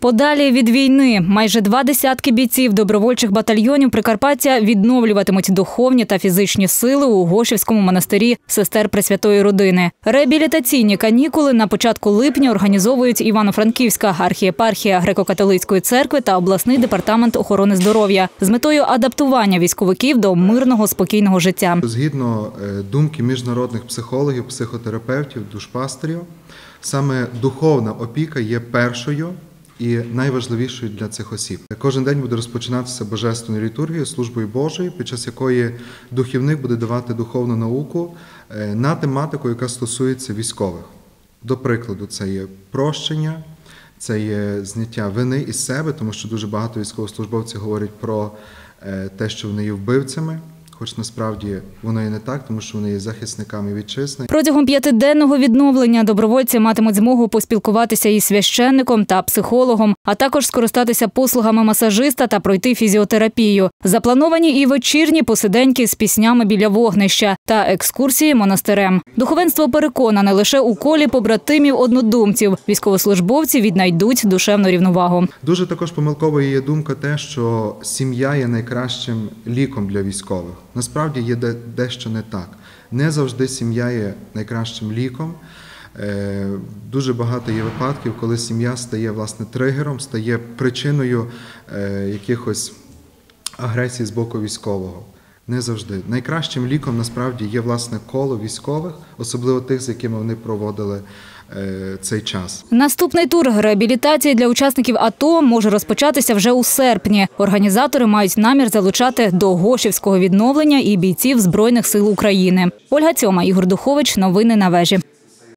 Подалі від війни майже два десятки бійців добровольчих батальйонів Прикарпаття відновлюватимуть духовні та фізичні сили у Гошівському монастирі сестер Пресвятої родини. Реабілітаційні канікули на початку липня організовують Івано-Франківська архієпархія греко-католицької церкви та обласний департамент охорони здоров'я з метою адаптування військовиків до мирного спокійного життя. Згідно е, думки міжнародних психологів, психотерапевтів, душпастерів, саме духовна опіка є першою і найважливішою для цих осіб. Кожен день буде розпочинатися божественною літургією, службою Божою, під час якої духівник буде давати духовну науку е, на тематику, яка стосується військових. До прикладу, це є прощення, це є зняття вини із себе, тому що дуже багато військовослужбовців говорять про е, те, що вони є вбивцями. Хоч насправді воно і не так, тому що вони є захисниками вітчизни. Протягом п'ятиденного відновлення добровольці матимуть змогу поспілкуватися із священником та психологом, а також скористатися послугами масажиста та пройти фізіотерапію. Заплановані і вечірні посиденьки з піснями біля вогнища та екскурсії монастирем. Духовенство переконане лише у колі побратимів однодумців. Військовослужбовці віднайдуть душевну рівновагу. Дуже також помилковою є думка те, що сім'я є найкращим ліком для військових. Насправді є де- дещо не так. Не завжди сім'я є найкращим ліком. Е, Дуже багато є випадків, коли сім'я стає власне тригером, стає причиною е, якихось агресії з боку військового. Не завжди. Найкращим ліком насправді є власне коло військових, особливо тих, з якими вони проводили е, цей час. Наступний тур реабілітації для учасників АТО може розпочатися вже у серпні. Організатори мають намір залучати до Гошівського відновлення і бійців Збройних сил України. Ольга Цьома, Ігор Духович. Новини на вежі.